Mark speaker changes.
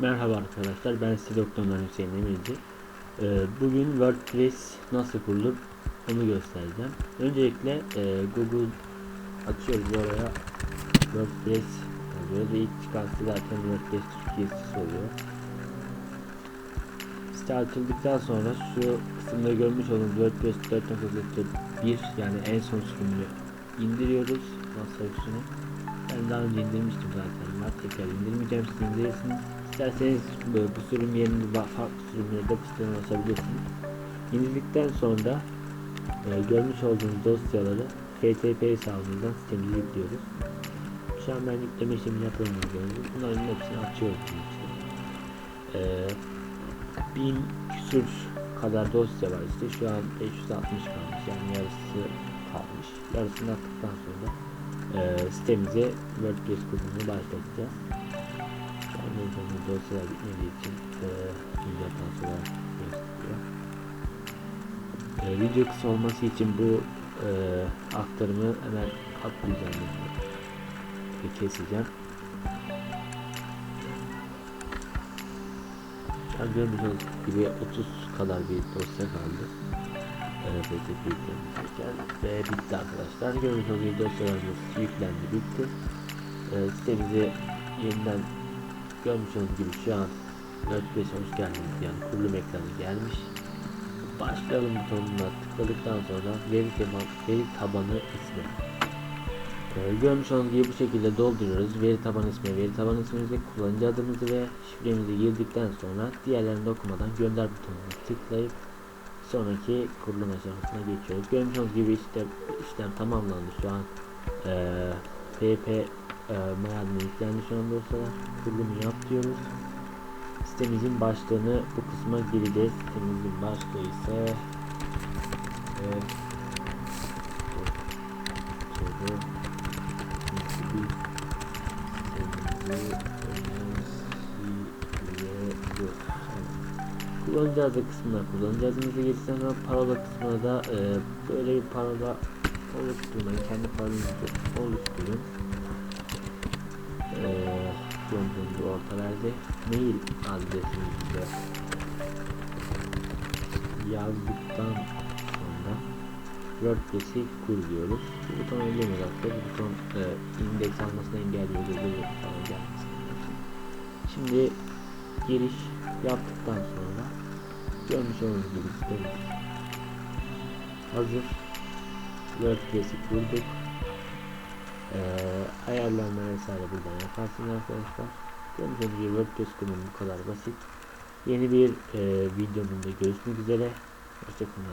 Speaker 1: Merhaba arkadaşlar, ben size doktorlar Hüseyin Emirci. Ee, bugün WordPress nasıl kurulur onu göstereceğim. Öncelikle e, Google açıyoruz oraya WordPress yazıyoruz. İlk çıkan zaten WordPress Türkiye sitesi oluyor. Site açıldıktan sonra şu kısımda görmüş olduğunuz WordPress 4.1 yani en son sürümünü indiriyoruz masa üstüne. Ben daha önce indirmiştim zaten. Var tekrar indirmeyeceğim siz indirirsiniz. İsterseniz bu, bu sürüm yerine ba- farklı sürümlere de siteden ulaşabilirsiniz. İndirdikten sonra e, görmüş olduğunuz dosyaları FTP hesabımızdan sitemize yüklüyoruz. Şu an ben yükleme işlemini yapıyorum gördüğünüz. Bunların hepsini açıyoruz. içine. E, bin küsür kadar dosya var işte. Şu an 560 kalmış. Yani yarısı kalmış. Yarısını attıktan sonra e, sitemize WordPress kurulumunu başlatacağız. An yazılımın dosyalar bitmediği için e, güncel sonra gösteriyor. E, video kısa olması için bu e, aktarımı hemen atlayacağım. Ve keseceğim. An görmüş gibi 30 kadar bir dosya kaldı. Evet, ve bitti arkadaşlar. Görmüş olduğunuz dosyalarımız yüklendi, bitti. Ee, sitemize yeniden görmüş olduğunuz gibi şu an WordPress'e hoş geldiniz yani kurulum ekranı gelmiş. Başlayalım butonuna tıkladıktan sonra veri, taban, veri tabanı ismi. Ee, görmüş olduğunuz gibi bu şekilde dolduruyoruz. Veri tabanı ismi, veri tabanı ismimizi, kullanıcı adımızı ve şifremizi girdikten sonra diğerlerini okumadan gönder butonuna tıklayıp sonraki kurulum aşamasına geçiyoruz. Görmüş olduğunuz gibi işte işlem tamamlandı şu an. Ee, PP e, mayaline yüklendi şu an dosyalar. Kurulumu yap diyoruz. Sitemizin başlığını bu kısma gireceğiz. Sitemizin başlığı ise e, şöyle. Kullanıcı adı kısmına kullanıcı adınızı geçtikten sonra parola kısmına da e, böyle bir parola oluşturmayın. Kendi parolanızı oluşturun. Eee gördüğünüz orta verdi. Mail adresinizi de yazdıktan sonra WordPress'i kur diyoruz. Bu butona gelmiyor aslında. Bu buton e, indeks almasını engelliyor. Google falan gelmesin. Şimdi giriş yaptıktan sonra görmüş olduğunuz gibi hazır. WordPress'i kurduk. Ee, ayarlarına vesaire buradan yaparsınız arkadaşlar. Olduğunuz gibi WordPress kurulumu bu kadar basit. Yeni bir e, videomda görüşmek üzere. Hoşçakalın.